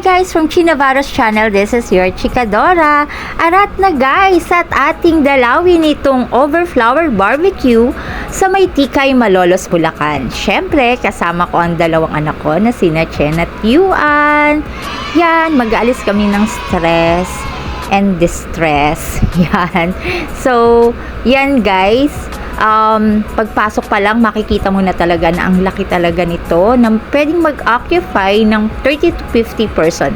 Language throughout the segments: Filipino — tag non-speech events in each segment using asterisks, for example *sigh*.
Guys from Chinavaros channel, this is your Chikadora. Arat na guys at ating dalawin itong Overflower Barbecue sa may Tikay Malolos, Bulacan. Siyempre, kasama ko ang dalawang anak ko na sina Chen at Yuan. Yan, mag-aalis kami ng stress and distress. *laughs* Yan. So, yan guys um, pagpasok pa lang, makikita mo na talaga na ang laki talaga nito na pwedeng mag-occupy ng 30 to 50 person.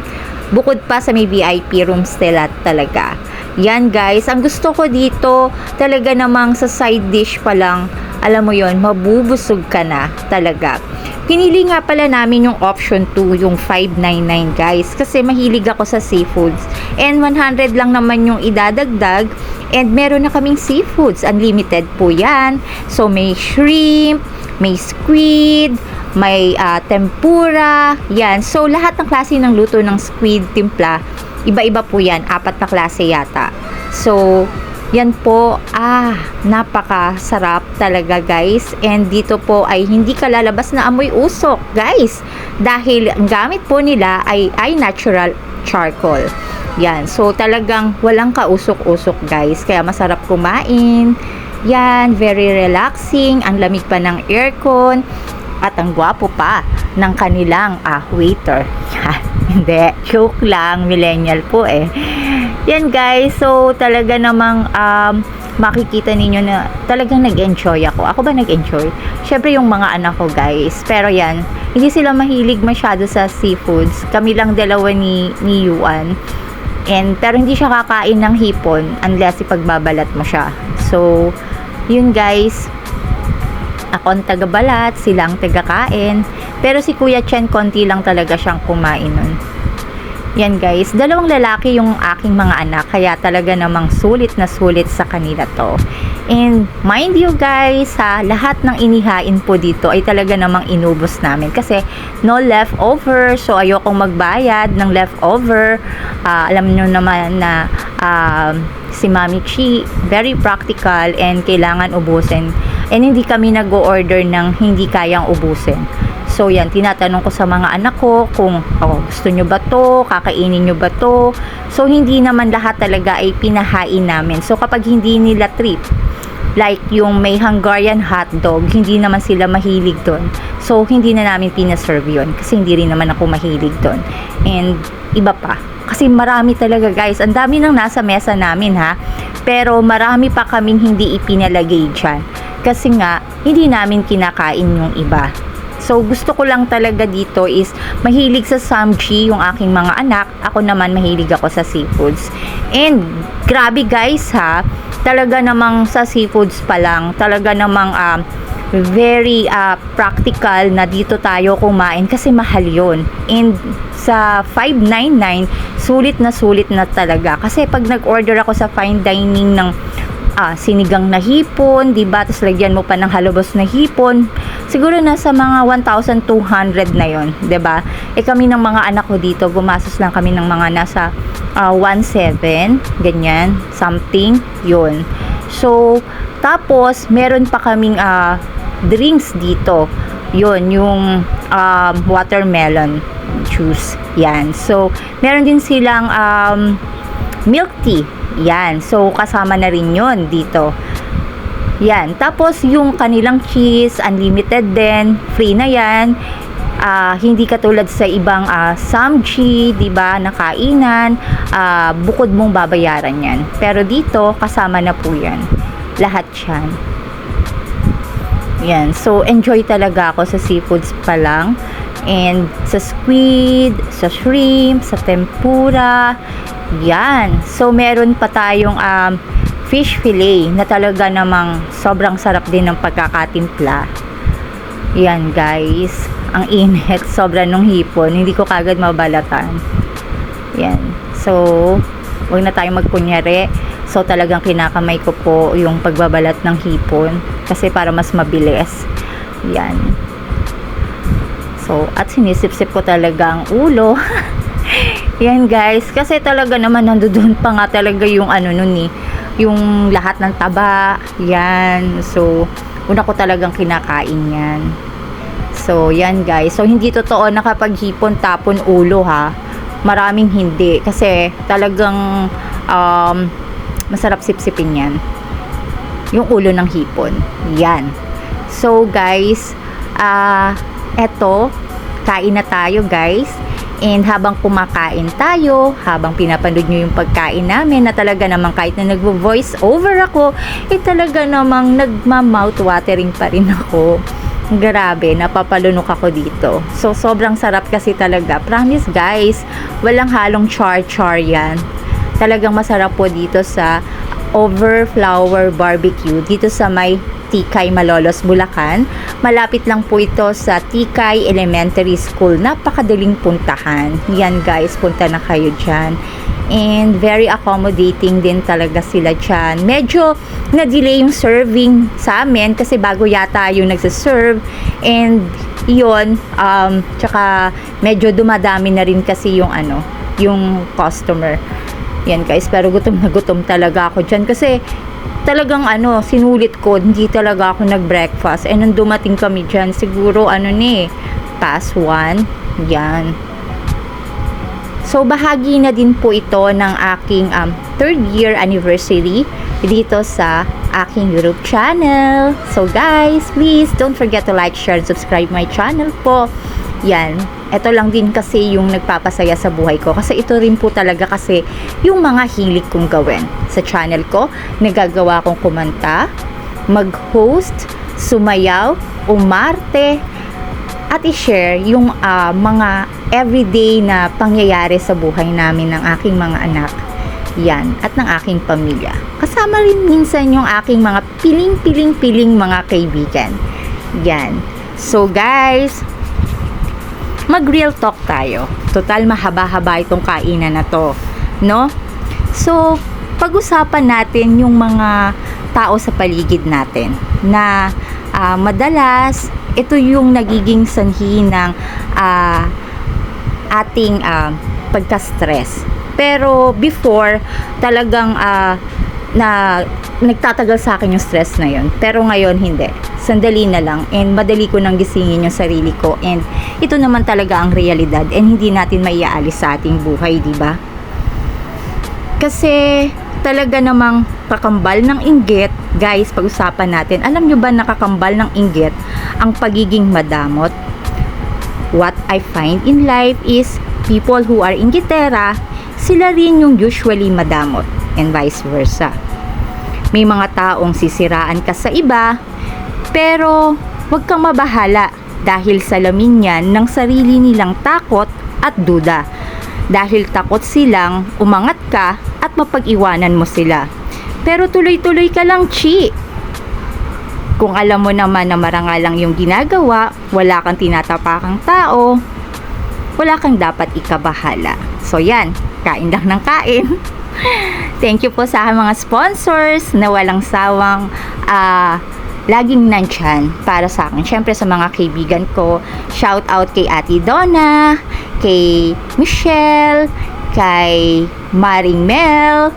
Bukod pa sa may VIP rooms nila talaga. Yan guys, ang gusto ko dito talaga namang sa side dish pa lang, alam mo yon mabubusog ka na talaga. Pinili nga pala namin yung option 2, yung 599 guys. Kasi mahilig ako sa seafoods. And 100 lang naman yung idadagdag. And meron na kaming seafoods. Unlimited po yan. So may shrimp, may squid, may uh, tempura. Yan. So lahat ng klase ng luto ng squid timpla, iba-iba po yan. Apat na klase yata. So yan po, ah, napaka-sarap talaga guys. And dito po ay hindi ka lalabas na amoy usok guys. Dahil ang gamit po nila ay, ay natural charcoal. Yan, so talagang walang kausok-usok guys. Kaya masarap kumain. Yan, very relaxing. Ang lamig pa ng aircon. At ang gwapo pa ng kanilang ah, waiter. *laughs* Hindi, joke lang. Millennial po eh. Yan guys, so talaga namang um, makikita ninyo na talagang nag-enjoy ako. Ako ba nag-enjoy? Syempre yung mga anak ko guys. Pero yan, hindi sila mahilig masyado sa seafoods. Kami lang dalawa ni, ni Yuan. And, pero hindi siya kakain ng hipon unless ipagbabalat mo siya. So, yun guys, ako ang tagabalat, sila ang tagakain. Pero si Kuya Chen, konti lang talaga siyang kumain nun. Yan guys, dalawang lalaki yung aking mga anak kaya talaga namang sulit na sulit sa kanila to. And mind you guys, ha, lahat ng inihain po dito ay talaga namang inubos namin kasi no leftover. So ayokong magbayad ng leftover. Uh, alam nyo naman na uh, si Mami Chi, very practical and kailangan ubusin. And hindi kami nag-order ng hindi kayang ubusin. So yan, tinatanong ko sa mga anak ko kung oh, gusto nyo ba to, kakainin nyo ba to. So hindi naman lahat talaga ay pinahain namin. So kapag hindi nila trip, like yung may Hungarian hotdog, hindi naman sila mahilig doon. So hindi na namin pinaserve yun kasi hindi rin naman ako mahilig doon. And iba pa. Kasi marami talaga guys, ang dami nang nasa mesa namin ha. Pero marami pa kaming hindi ipinalagay dyan. Kasi nga, hindi namin kinakain yung iba. So, gusto ko lang talaga dito is mahilig sa samji yung aking mga anak. Ako naman mahilig ako sa seafoods. And, grabe guys ha, talaga namang sa seafoods pa lang, talaga namang uh, very uh, practical na dito tayo kumain kasi mahal yon and sa 599 sulit na sulit na talaga kasi pag nag-order ako sa fine dining ng ah, sinigang na hipon, 'di ba? Tapos lagyan mo pa ng halubos na hipon. Siguro nasa mga 1,200 na 'yon, 'di ba? Eh kami ng mga anak ko dito, gumastos lang kami ng mga nasa uh, 1,700, ganyan, something 'yon. So, tapos meron pa kaming uh, drinks dito. 'Yon, yung um, watermelon juice. Yan. So, meron din silang um, milk tea yan. So, kasama na rin yon dito. Yan. Tapos, yung kanilang cheese, unlimited din. Free na yan. Uh, hindi katulad sa ibang uh, samji, 'di ba, na kainan, uh, bukod mong babayaran 'yan. Pero dito kasama na po 'yan. Lahat 'yan. Yan. So enjoy talaga ako sa seafoods pa lang. And sa squid, sa shrimp, sa tempura, yan. So, meron pa tayong um, fish fillet na talaga namang sobrang sarap din ng pagkakatimpla. Yan, guys. Ang init. *laughs* Sobra nung hipon. Hindi ko kagad mabalatan. Yan. So, wag na tayong magkunyari. So, talagang kinakamay ko po yung pagbabalat ng hipon. Kasi para mas mabilis. Yan. So, at sinisip-sip ko talaga ang ulo. *laughs* Yan guys, kasi talaga naman nandoon pa nga talaga yung ano nun eh, yung lahat ng taba, yan. So, una ko talagang kinakain yan. So, yan guys. So, hindi totoo na kapag hipon tapon ulo ha. maraming hindi. Kasi talagang um, masarap sipsipin yan. Yung ulo ng hipon. Yan. So guys, ah eto, kain na tayo guys. And habang kumakain tayo, habang pinapanood nyo yung pagkain namin na talaga namang kahit na nagvo-voice over ako, eh talaga namang nagma-mouth watering pa rin ako. Grabe, napapalunok ako dito. So, sobrang sarap kasi talaga. Promise guys, walang halong char-char yan. Talagang masarap po dito sa Overflower Barbecue dito sa may Tikay Malolos, Bulacan. Malapit lang po ito sa Tikay Elementary School. Napakadaling puntahan. Yan guys, punta na kayo dyan. And very accommodating din talaga sila dyan. Medyo na-delay yung serving sa amin kasi bago yata yung nagsaserve. And yun, um, tsaka medyo dumadami na rin kasi yung ano, yung customer. Yan guys, pero gutom na gutom talaga ako dyan kasi talagang ano, sinulit ko, hindi talaga ako nag-breakfast. And nung dumating kami dyan, siguro ano ni, past one, yan. So, bahagi na din po ito ng aking um, third year anniversary dito sa aking YouTube channel. So, guys, please don't forget to like, share, and subscribe my channel po. Yan. Ito lang din kasi yung nagpapasaya sa buhay ko. Kasi ito rin po talaga kasi yung mga hilig kong gawin. Sa channel ko, nagagawa kong kumanta, mag-host, sumayaw, umarte, at i-share yung ah, mga everyday na pangyayari sa buhay namin ng aking mga anak. Yan, at ng aking pamilya. Kasama rin minsan yung aking mga piling-piling-piling mga kaibigan. Yan. So guys, mag-real talk tayo. Total mahaba-haba itong kainan na to. No? So, pag-usapan natin yung mga tao sa paligid natin na ah, madalas ito yung nagiging sanhi ng ah, ating ah, pagka-stress. Pero before, talagang ah, na nagtatagal sa akin yung stress na yun. Pero ngayon, hindi. Sandali na lang. And madali ko nang gisingin yung sarili ko. And ito naman talaga ang realidad. And hindi natin maiaalis sa ating buhay, di ba? Kasi talaga namang kakambal ng inggit, guys, pag-usapan natin. Alam nyo ba nakakambal ng inggit ang pagiging madamot? What I find in life is people who are inggitera, sila rin yung usually madamot and vice versa. May mga taong sisiraan ka sa iba, pero huwag kang mabahala dahil salamin yan ng sarili nilang takot at duda. Dahil takot silang umangat ka at mapag-iwanan mo sila. Pero tuloy-tuloy ka lang, chi. Kung alam mo naman na marangalang yung ginagawa, wala kang tinatapakang tao, wala kang dapat ikabahala. So yan, kain lang ng kain. *laughs* Thank you po sa mga sponsors na walang sawang ah, laging nandyan para sa akin. Siyempre sa mga kaibigan ko, shout out kay Ate Donna, kay Michelle, kay Maring Mel,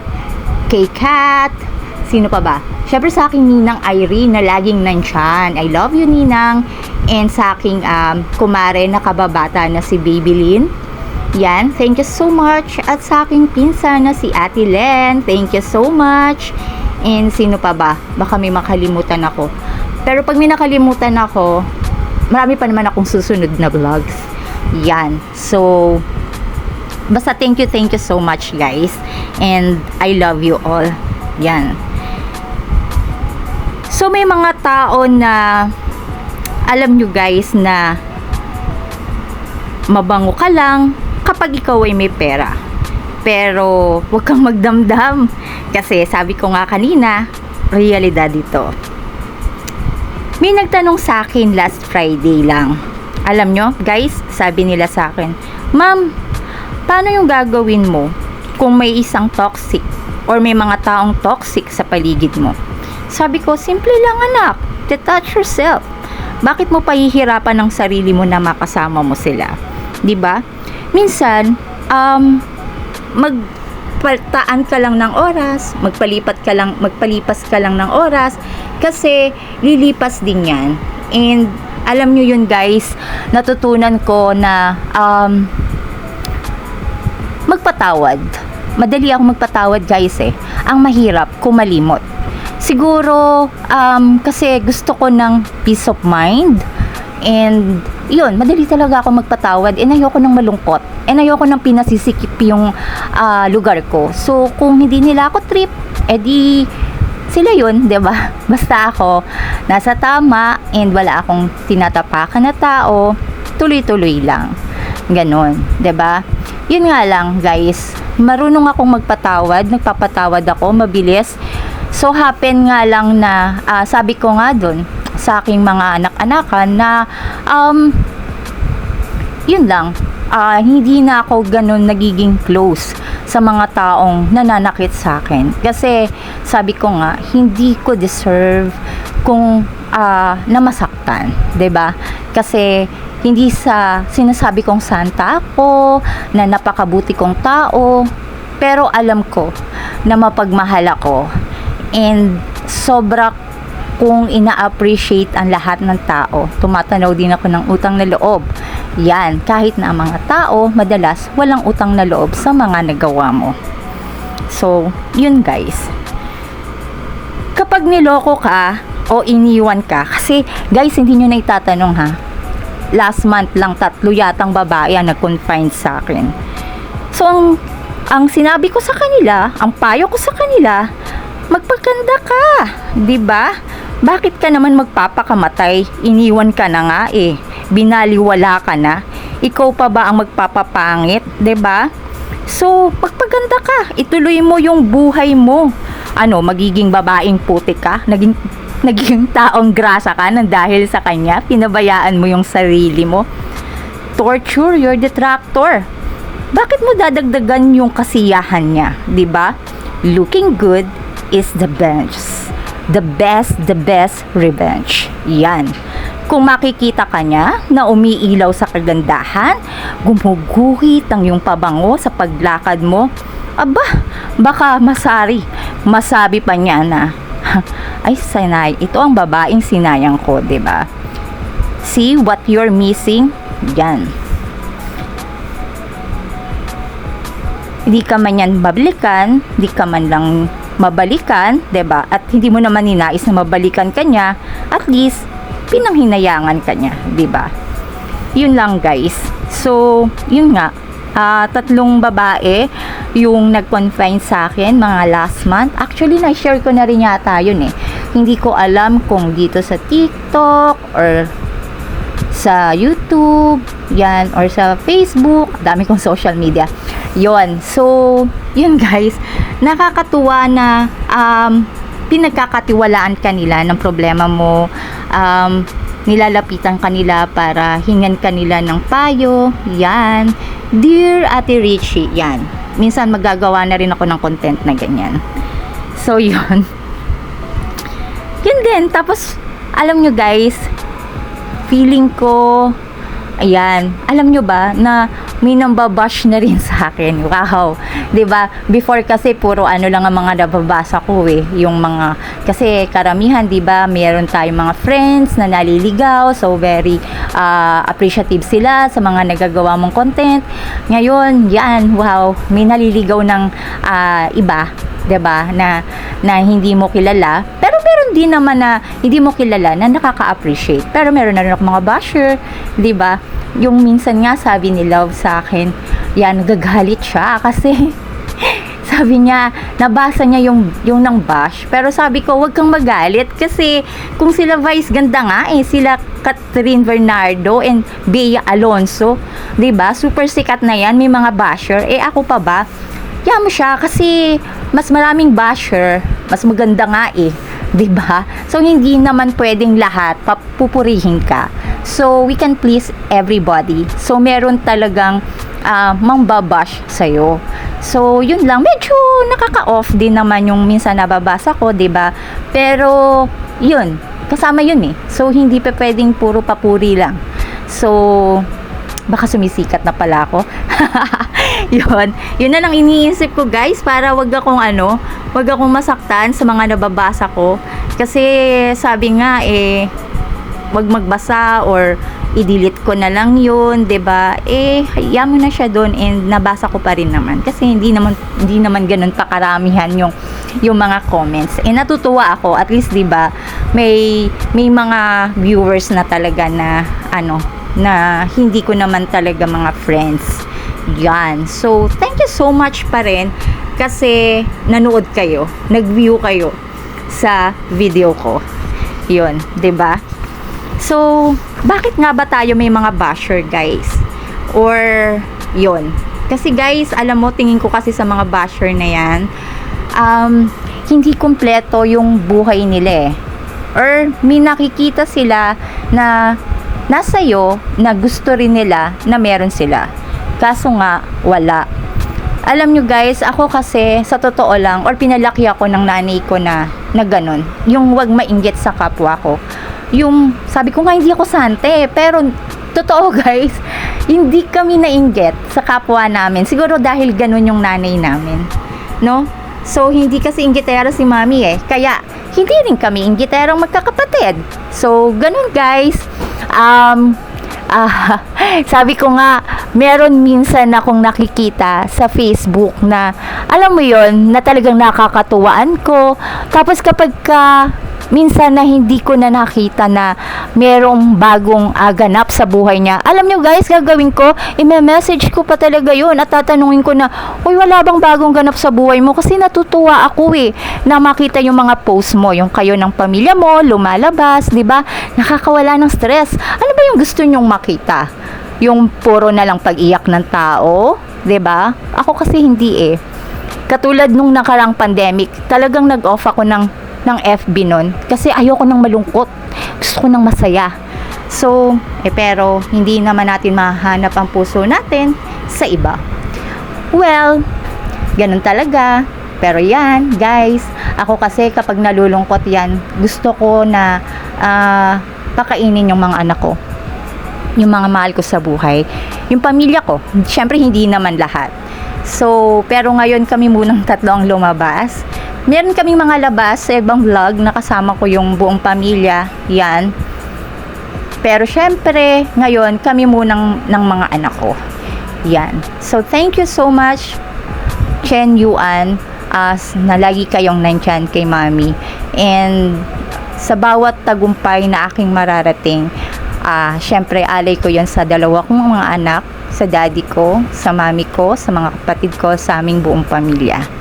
kay Kat, sino pa ba? Siyempre sa aking ninang Irene na laging nandyan. I love you, ninang. And sa aking um, kumare na kababata na si Babylin. Yan, thank you so much. At sa aking pinsan na si Ate Len, thank you so much. And sino pa ba? Baka may makalimutan ako. Pero pag may nakalimutan ako, marami pa naman akong susunod na vlogs. Yan. So, basta thank you, thank you so much guys. And I love you all. Yan. So, may mga tao na alam nyo guys na mabango ka lang kapag ikaw ay may pera. Pero, huwag kang magdamdam. Kasi, sabi ko nga kanina, realidad ito. May nagtanong sa akin last Friday lang. Alam nyo, guys, sabi nila sa akin, Ma'am, paano yung gagawin mo kung may isang toxic or may mga taong toxic sa paligid mo? Sabi ko, simple lang anak, detach yourself. Bakit mo pahihirapan ng sarili mo na makasama mo sila? 'Di ba? Minsan, um, magpataan ka lang ng oras, magpalipat ka lang, magpalipas ka lang ng oras kasi lilipas din 'yan. And alam nyo yun guys, natutunan ko na um, magpatawad. Madali ako magpatawad guys eh. Ang mahirap, kumalimot. Siguro, um, kasi gusto ko ng peace of mind. And, yun, madali talaga ako magpatawad. And ayoko ng malungkot. And ayoko ng pinasisikip yung ah, lugar ko. So, kung hindi nila ako trip, edi sila yun, *laughs* ba? Basta ako nasa tama and wala akong tinatapakan na tao, tuloy-tuloy lang. Ganon, ba? Yun nga lang, guys. Marunong akong magpatawad, nagpapatawad ako, mabilis. So happen nga lang na ah, sabi ko nga doon sa aking mga anak-anakan na um yun lang, ah, hindi na ako ganun nagiging close sa mga taong nananakit sa akin. Kasi sabi ko nga, hindi ko deserve kung ah, namasaktan, ba? Kasi hindi sa sinasabi kong santa ako, na napakabuti kong tao, pero alam ko na mapagmahal ako. And sobra kung ina-appreciate ang lahat ng tao. Tumatanaw din ako ng utang na loob. Yan, kahit na ang mga tao, madalas walang utang na loob sa mga nagawa mo. So, yun guys. Kapag niloko ka o iniwan ka, kasi guys, hindi nyo na itatanong ha. Last month lang tatlo yatang babae ang nag-confine sa akin. So, ang, ang sinabi ko sa kanila, ang payo ko sa kanila, magpaganda ka, 'di ba? Bakit ka naman magpapakamatay? Iniwan ka na nga eh. Binaliwala ka na. Ikaw pa ba ang magpapapangit, ba? So, pagpaganda ka, ituloy mo yung buhay mo. Ano, magiging babaeng puti ka? Naging *laughs* naging taong grasa ka nang dahil sa kanya, pinabayaan mo yung sarili mo. Torture your detractor. Bakit mo dadagdagan yung kasiyahan niya, ba? Looking good is the best. The best, the best revenge. Yan. Kung makikita ka niya na umiilaw sa kagandahan, gumuguhit ang yung pabango sa paglakad mo, aba, baka masari, masabi pa niya na, *laughs* ay sanay, ito ang babaeng sinayang ko, 'di ba? See what you're missing? Yan. Hindi ka man yan babalikan, hindi ka man lang mabalikan, 'di ba? At hindi mo naman ninais na mabalikan kanya, at least pinanghinayangan kanya, 'di ba? Yun lang, guys. So, yun nga. ah, tatlong babae yung nag-confine sa akin mga last month. Actually, na-share ko na rin yata yun eh. Hindi ko alam kung dito sa TikTok or sa YouTube, yan, or sa Facebook, dami kong social media. Yon. So, yun guys, nakakatuwa na um, pinagkakatiwalaan kanila ng problema mo, um, nilalapitan kanila para hingan kanila ng payo, yan. Dear Ate Richie, yan. Minsan magagawa na rin ako ng content na ganyan. So, *laughs* yun. Yun din. Tapos, alam nyo guys, feeling ko, ayan, alam nyo ba, na may nambabash na rin *laughs* sa akin. Wow. 'Di ba Before kasi puro ano lang ang mga nababasa ko eh. Yung mga, kasi karamihan, 'di ba meron tayong mga friends na naliligaw. So, very ah, appreciative sila sa mga nagagawa mong content. Ngayon, yan, wow, may naliligaw ng ah, iba 'di ba na na hindi mo kilala pero meron din naman na hindi mo kilala na nakaka-appreciate pero meron na rin ako mga basher 'di ba yung minsan nga sabi ni Love sa akin yan nagagalit siya. *laughs* Kasi sabi niya nabasa niya yung yung nang bash. Pero sabi ko wag kang magalit kasi kung sila Vice ganda nga eh. Sila Catherine Bernardo and Bea Alonso ba? Super sikat na yan may mga basher. Eh ako pa ba? Kaya mo siya kasi mas maraming basher, mas maganda nga eh. *laughs* 'di ba? So hindi naman pwedeng lahat papupurihin ka. So we can please everybody. So meron talagang uh, mangbabash sa'yo. So yun lang, medyo nakaka-off din naman yung minsan nababasa ko, ba? Pero yun, kasama yun eh. So hindi pa pwedeng puro papuri lang. So baka sumisikat na pala ako. *laughs* *laughs* yun. Yun na lang iniisip ko guys para wag akong ano, wag akong masaktan sa mga nababasa ko. Kasi sabi nga eh, wag magbasa or i-delete ko na lang yun, 'di ba Eh, hayaan mo na siya doon and nabasa ko pa rin naman. Kasi hindi naman, hindi naman ganun pa karamihan yung, yung mga comments. Eh, natutuwa ako, at least 'di ba may, may mga viewers na talaga na, ano, na hindi ko naman talaga mga friends. Yan. So, thank you so much pa rin kasi nanood kayo, nag-view kayo sa video ko. Yun, 'di ba? So, bakit nga ba tayo may mga basher, guys? Or, yun. Kasi guys, alam mo, tingin ko kasi sa mga basher na yan, um, hindi kumpleto yung buhay nila eh. Or, may nakikita sila na nasa iyo na gusto rin nila na meron sila. Kaso nga, wala. Alam nyo guys, ako kasi sa totoo lang, or pinalaki ako ng nanay ko na, na ganun. Yung wag mainggit sa kapwa ko. Yung, sabi ko nga hindi ako sante, pero totoo *laughs* guys, hindi kami nainggit sa kapwa namin. Siguro dahil ganun yung nanay namin. No? So, hindi kasi inggitero si mami eh. Kaya, hindi rin kami inggiterong magkakapatid. So, ganun guys. Um, ah, *laughs* sabi ko nga, meron minsan akong nakikita sa Facebook na, alam mo yon na talagang nakakatuwaan ko. Tapos kapag ka, minsan na hindi ko na nakita na merong bagong ah, ganap sa buhay niya. Alam nyo guys, gagawin ko, i-message ko pa talaga yun at tatanungin ko na, uy, wala bang bagong ganap sa buhay mo? Kasi natutuwa ako eh, na makita yung mga post mo, yung kayo ng pamilya mo, lumalabas, di ba? Nakakawala ng stress. Ano ba yung gusto nyong makita? Yung puro na lang pag-iyak ng tao, 'di ba? Ako kasi hindi eh. Katulad nung nakarang pandemic, talagang nag-off ako ng ng FB nun kasi ayoko nang malungkot. Gusto ko nang masaya. So, eh pero hindi naman natin mahanap ang puso natin sa iba. Well, ganun talaga. Pero yan, guys, ako kasi kapag nalulungkot yan, gusto ko na ah, pakainin yung mga anak ko yung mga mahal ko sa buhay. Yung pamilya ko, syempre hindi naman lahat. So, pero ngayon kami munang tatlo ang lumabas. Meron kaming mga labas sa ibang vlog na kasama ko yung buong pamilya. Yan. Pero syempre, ngayon kami munang ng mga anak ko. Yan. So, thank you so much, Chen Yuan, as na lagi kayong nandyan kay Mami. And sa bawat tagumpay na aking mararating, ah, syempre alay ko yon sa dalawa kong mga anak, sa daddy ko, sa mami ko, sa mga kapatid ko, sa aming buong pamilya.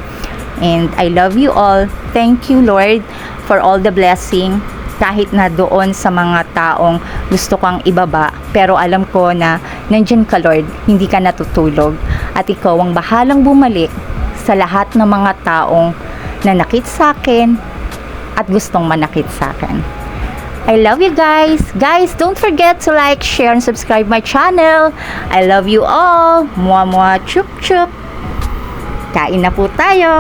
And I love you all. Thank you, Lord, for all the blessing. Kahit na doon sa mga taong gusto kang ibaba, pero alam ko na nandyan ka, Lord, hindi ka natutulog. At ikaw ang bahalang bumalik sa lahat ng mga taong nanakit sa akin at gustong manakit sa akin. I love you guys. Guys, don't forget to like, share, and subscribe my channel. I love you all. Mua mua chup chup. Kain na po tayo.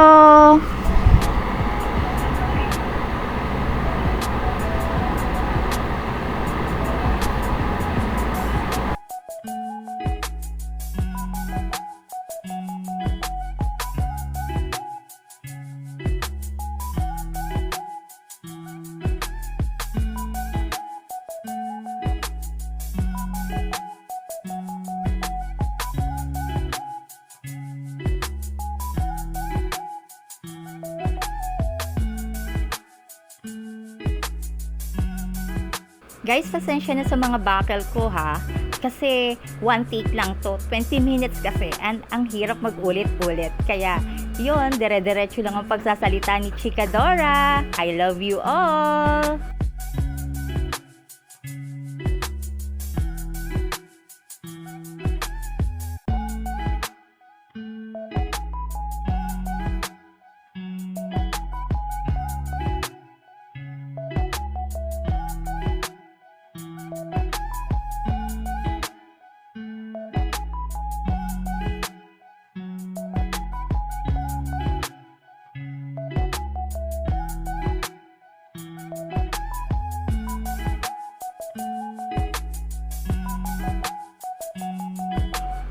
Guys, pasensya na sa mga bakal ko ha. Kasi one take lang to. 20 minutes kasi. And ang hirap mag-ulit-ulit. Kaya yun, dire-diretso lang ang pagsasalita ni Chika Dora. I love you all!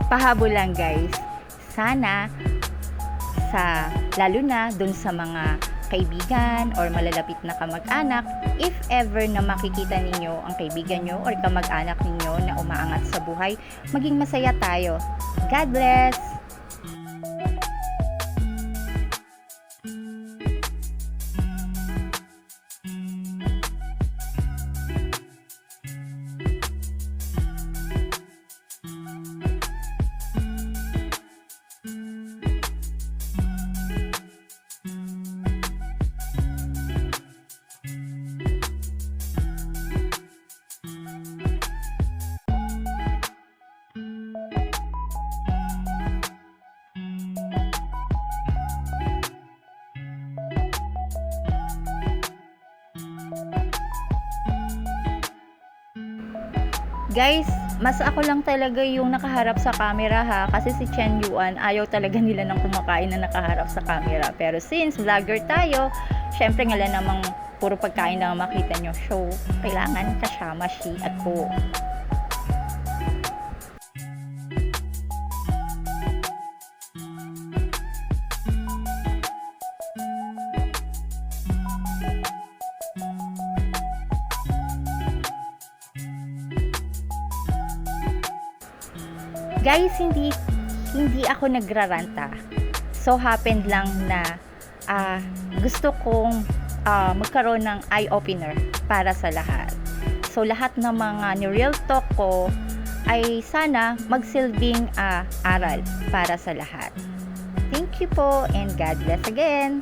Pahabol lang guys. Sana sa lalo na dun sa mga kaibigan or malalapit na kamag-anak, if ever na makikita ninyo ang kaibigan nyo or kamag-anak ninyo na umaangat sa buhay, maging masaya tayo. God bless! Guys, mas ako lang talaga yung nakaharap sa camera ha kasi si Chen Yuan ayaw talaga nila ng kumakain na nakaharap sa camera. Pero since vlogger tayo, syempre nga lang namang puro pagkain lang ang makita nyo. So, kailangan kasama si ako. Guys, hindi hindi ako nagraranta. So happened lang na ah, gusto kong ah, magkaroon ng eye opener para sa lahat. So lahat ng mga ni real talk ko ay sana magsilbing ah, aral para sa lahat. Thank you po and God bless again.